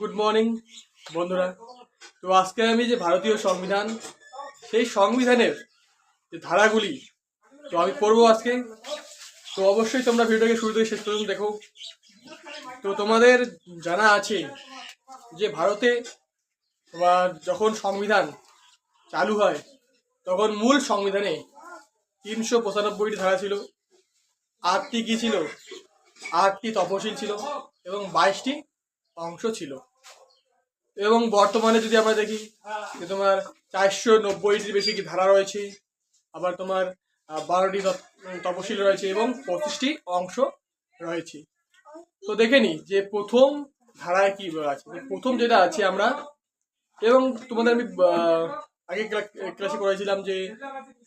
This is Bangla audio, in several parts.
গুড মর্নিং বন্ধুরা। তো আজকে আমি যে ভারতীয় সংবিধান, সেই সংবিধানের যে ধারাগুলি, তো আমি পড়ব আজকে। তো অবশ্যই তোমরা ভিডিওটাকে শুরু থেকে শেষ পর্যন্ত দেখো। তো তোমাদের জানা আছে যে ভারতে তোমার যখন সংবিধান চালু হয়, তখন মূল সংবিধানে তিনশো পঁচানব্বইটি ধারা ছিল। আটটি কি ছিল? আটটি তপশিল ছিল এবং বাইশটি অংশ ছিল। এবং বর্তমানে যদি আমরা দেখি যে তোমার চারশো নব্বইটির বেশি কি ধারা রয়েছে, আবার তোমার বারোটি তপ- তপশিল রয়েছে এবং পঁচিশটি অংশ রয়েছে। তো দেখে নি যে প্রথম ধারায় কি আছে প্রথম যেটা আছে আমরা, এবং তোমাদের আমি আগে ক্লা- ক্লাসে করেছিলাম যে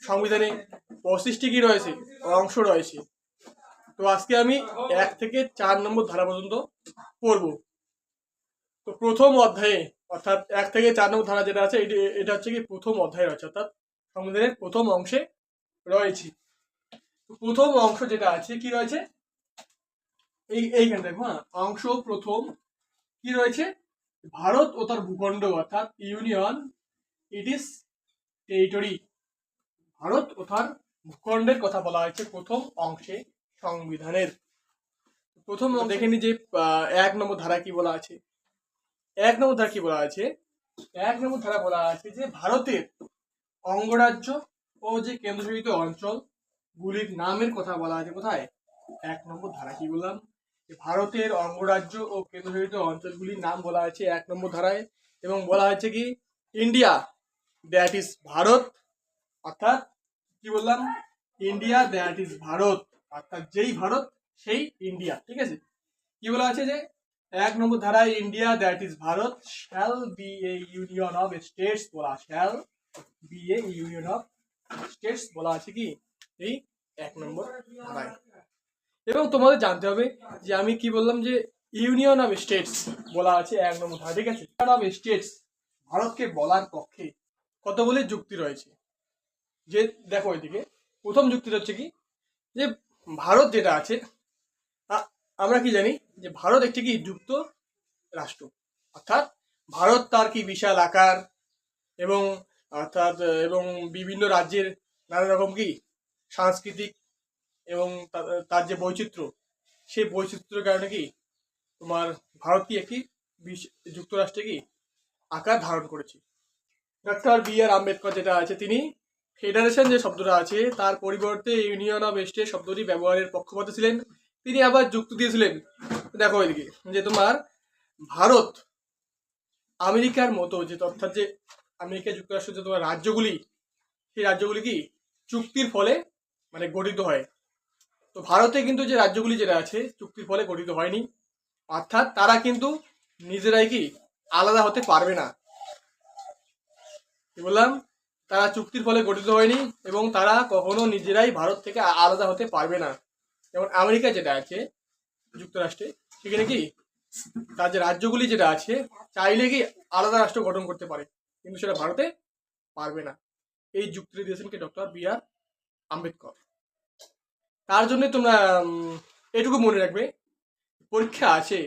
সংবিধানে পঁচিশটি কি রয়েছে, অংশ রয়েছে। তো আজকে আমি এক থেকে চার নম্বর ধারা পর্যন্ত পড়ব। তো প্রথম অধ্যায়ে, অর্থাৎ এক থেকে চার নম্বর ধারা যেটা আছে, এটি হচ্ছে কি প্রথম অধ্যায় রয়েছে, অর্থাৎ সংবিধানের প্রথম অংশে রয়েছে। প্রথম অংশ যেটা আছে, কি রয়েছে? এই, এইখানে দেখো হ্যাঁ অংশ প্রথম, কি রয়েছে? ভারত ও তার ভূখণ্ড, অর্থাৎ union it is territory Bharat ও তার ভূখণ্ডের কথা বলা হয়েছে প্রথম অংশে সংবিধানের। প্রথম দেখে নি যে এক নম্বর ধারা কি বলা আছে? এক নম্বর ধারা কি বলা আছে? এক নম্বর ধারা বলা আছে যে ভারতের অঙ্গরাজ্য ও যে কেন্দ্রশাসিত অঞ্চল গুলির নামের কথা বলা আছে কোথায়? এক নম্বর ধারা কি বললাম? ভারতের অঙ্গরাজ্য ও কেন্দ্রশাসিত অঞ্চলগুলির নাম বলা আছে এক নম্বর ধারায় এবং বলা হয়েছে কি? ইন্ডিয়া দ্যাট ইজ ভারত, অর্থাৎ কি বললাম? ইন্ডিয়া দ্যাট ইজ ভারত, অর্থাৎ যেই ভারত, সেই ইন্ডিয়া, ঠিক আছে? কি বলা আছে যে এক নম্বর ধারায় India that is Bharat shall be a union of states বলা shall be a union of states বলা আছে কি? এই এক নম্বর ধারায়। এবং তোমাদের জানতে হবে যে আমি কি বললাম যে ইউনিয়ন অফ স্টেটস বলা আছে এক নম্বর ধারা ঠিক আছে? ইউনিয়ন অফ স্টেটস ভারতকে বলার পক্ষে কতগুলি যুক্তি রয়েছে? যে দেখো এদিকে, প্রথম যুক্তিটা হচ্ছে কি? যে ভারত যেটা আছে আমরা কি জানি? যে ভারত একটি কি যুক্ত রাষ্ট্র? অর্থাৎ ভারত তার কি বিশাল আকার এবং অর্থাৎ, এবং বিভিন্ন রাজ্যের নানা রকম কি সাংস্কৃতিক এবং তার যে বৈচিত্র্য, সেই বৈচিত্র্যের কারণে কি তোমার ভারত কি একটি যুক্তরাষ্ট্রে কি আকার ধারণ করেছে? ডক্টর বি আর আম্বেদকর যেটা আছে, তিনি ফেডারেশন যে শব্দটা আছে, তার পরিবর্তে ইউনিয়ন অফ স্টেট শব্দটি ব্যবহারের পক্ষপাত ছিলেন। তিনি আবার যুক্তি দিয়েছিলেন দেখো এদিকে, যে তোমার ভারত আমেরিকার মতো যে অর্থাৎ যে আমেরিকা যুক্তরাষ্ট্রের যে তোমার রাজ্যগুলি, সেই রাজ্যগুলি কি চুক্তির ফলে মানে গঠিত হয়। তো ভারতে কিন্তু যে রাজ্যগুলি যেটা আছে, চুক্তির ফলে গঠিত হয়নি। অর্থাৎ তারা কিন্তু নিজেরাই কি আলাদা হতে পারবে না। কি বললাম? তারা চুক্তির ফলে গঠিত হয়নি এবং তারা কখনো নিজেরাই ভারত থেকে আলাদা হতে পারবে না। যেমন আমেরিকা যেটা আছে, যুক্তরাষ্ট্রে সেখানে কি? তার যে রাজ্যগুলি যেটা আছে, চাইলে কি আলাদা রাষ্ট্র গঠন করতে পারে, কিন্তু সেটা ভারতে পারবে না। এই যুক্তিটি দিয়েছেন কি ডক্টর বি আর আম্বেদকর। তার জন্য তোমরা এটুকু মনে রাখবে, পরীক্ষা আছে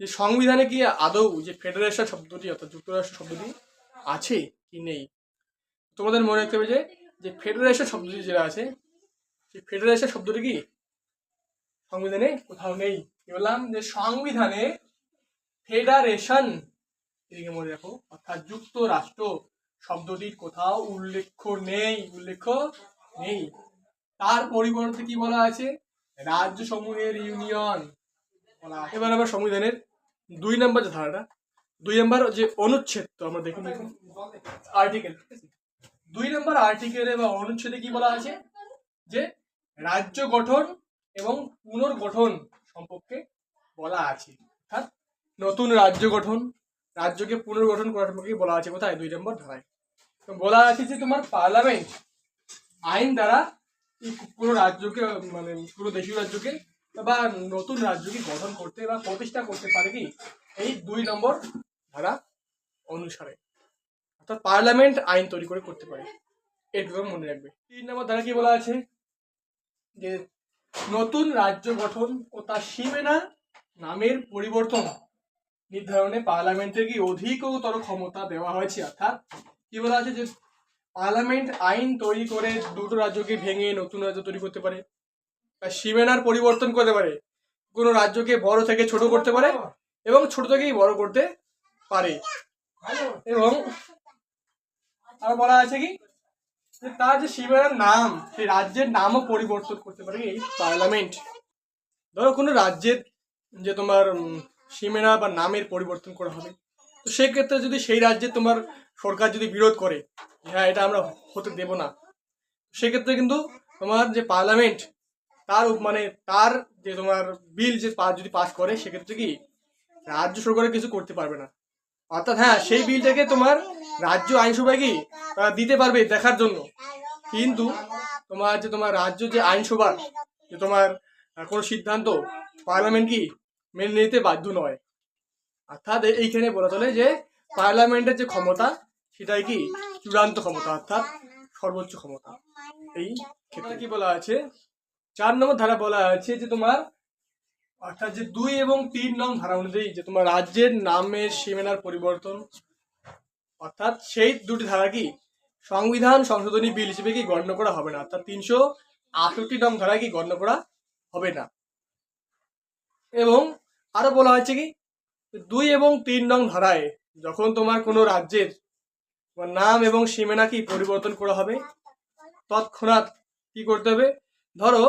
যে সংবিধানে কি আদৌ যে ফেডারেশন শব্দটি অর্থাৎ যুক্তরাষ্ট্র শব্দটি আছে কি নেই? তোমাদের মনে রাখতে হবে যে যে ফেডারেশন শব্দটি যেটা আছে, সেই ফেডারেশন শব্দটি কি? সংবিধানে কোথাও নেই। বললাম? যে সংবিধানে ফেডারেশন, এদিকে মনে রাখো, অর্থাৎ যুক্তরাষ্ট্র শব্দটির কোথাও উল্লেখ নেই উল্লেখ নেই। তার পরিবর্তে কি বলা আছে? রাজ্য সমূহের ইউনিয়ন বলা। এবার আবার সংবিধানের দুই নম্বর যে ধারাটা, দুই নম্বর যে অনুচ্ছেদ, তো আমরা দেখুন দেখুন। আর্টিকেল দুই নম্বর আর্টিকেলে বা অনুচ্ছেদে কি বলা আছে? যে রাজ্য গঠন এবং পুনর্গঠন সম্পর্কে বলা আছে। অর্থাৎ নতুন রাজ্য গঠন, রাজ্যকে পুনর্গঠন করার সম্পর্কে বলা আছে কোথায়? দুই নম্বর ধারায়। তো বলা আছে যে তোমার পার্লামেন্ট আইন দ্বারা পুরো রাজ্যকে মানে পুরো দেশীয় রাজ্যকে বা নতুন রাজ্যকে গঠন করতে বা প্রতিষ্ঠা করতে পারে কি? এই দুই নম্বর ধারা অনুসারে। অর্থাৎ পার্লামেন্ট আইন তৈরি করে করতে পারে। এটুকু মনে রাখবে। তিন নম্বর ধারা কি বলা আছে? যে নতুন রাজ্য গঠন ও তার সীমেনা নামের পরিবর্তন নির্ধারণে পার্লামেন্টের কি অধিকতর ক্ষমতা দেওয়া হয়েছে? অর্থাৎ কি বলা আছে যে পার্লামেন্ট আইন তৈরি করে দুটো রাজ্যকে ভেঙে নতুন রাজ্য তৈরি করতে পারে বা সীমানার পরিবর্তন করতে পারে কোনো রাজ্যকে বড় থেকে ছোট করতে পারে এবং ছোট থেকেই বড় করতে পারে। এবং আর বলা আছে কি? তার যে সীমানার নাম, সেই রাজ্যের নামও পরিবর্তন করতে পারে এই পার্লামেন্ট। ধরো কোনো রাজ্যের যে তোমার সীমানা বা নামের পরিবর্তন করা হবে, তো সেক্ষেত্রে যদি সেই রাজ্যে তোমার সরকার যদি বিরোধ করে হ্যাঁ এটা আমরা হতে দেব না, সেক্ষেত্রে কিন্তু তোমার যে পার্লামেন্ট, তার মানে তার যে তোমার বিল যে যদি পাস করে, সেক্ষেত্রে কি রাজ্য সরকার কিছু করতে পারবে না। অর্থাৎ হ্যাঁ সেই বিলটাকে তোমার রাজ্য আইনসভায় কি দিতে পারবে দেখার জন্য। কিন্তু তোমার যে তোমার রাজ্য যে আইনসভার, যে তোমার কোনো সিদ্ধান্ত পার্লামেন্ট কি মেনে নিতে বাধ্য নয়। অর্থাৎ এইখানে বলা চলে যে পার্লামেন্টের যে ক্ষমতা, সেটাই কি চূড়ান্ত ক্ষমতা, অর্থাৎ সর্বোচ্চ ক্ষমতা। এই ক্ষেত্রে কি বলা আছে? চার নম্বর ধারা বলা আছে যে তোমার অর্থাৎ যে দুই এবং তিন নং ধারা অনুযায়ী যে তোমার রাজ্যের নামের সীমানার পরিবর্তন, অর্থাৎ সেই দুটি ধারা কি সংবিধান সংশোধনী বিল হিসেবে কি গণ্য করা হবে না? অর্থাৎ তিনশো আটষট্টি নং ধারা কি গণ্য করা হবে না? এবং আরও বলা হয়েছে কি, দুই এবং তিন নং ধারায় যখন তোমার কোনো রাজ্যের নাম এবং সীমানা কি পরিবর্তন করা হবে, তৎক্ষণাৎ কি করতে হবে? ধরো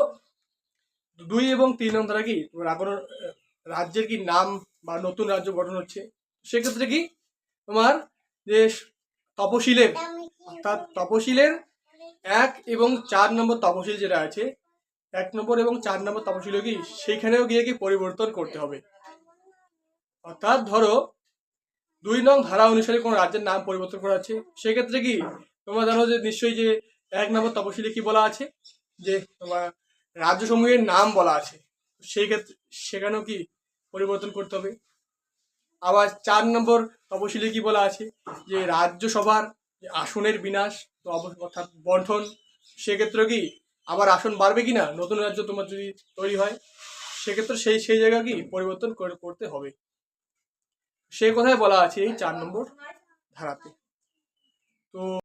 দুই এবং তিন নং ধারা কি কোনো রাজ্যের কি নাম বা নতুন রাজ্য গঠন হচ্ছে? সেক্ষেত্রে কি তোমার যে তপশিলের, অর্থাৎ তপশিলের এক এবং চার নম্বর তপশিল যেটা আছে, এক নম্বর এবং চার নম্বর তপশিলও কি? সেইখানেও গিয়ে কি পরিবর্তন করতে হবে? অর্থাৎ ধরো, দুই নং ধারা অনুসারে কোনো রাজ্যের নাম পরিবর্তন করা আছে। সেক্ষেত্রে কি? তোমরা জানো যে নিশ্চয়ই যে এক নম্বর তপশিলে কি বলা আছে? যে তোমার রাজ্যসমূহের নাম বলা আছে। সেই ক্ষেত্রে সেখানেও কি পরিবর্তন করতে হবে? আবার চার নম্বর তপশিলে কি বলা আছে? যে রাজ্যসভার আসনের বিনাশ অর্থাৎ বন্ঠন সেক্ষেত্রে কি আবার আসন বাড়বে কি না নতুন রাজ্য তোমার যদি তৈরি হয়, সেক্ষেত্রে সেই সেই জায়গা কি পরিবর্তন করে- করতে হবে। সেই কথাই বলা আছে এই চার নম্বর ধারাতে। তো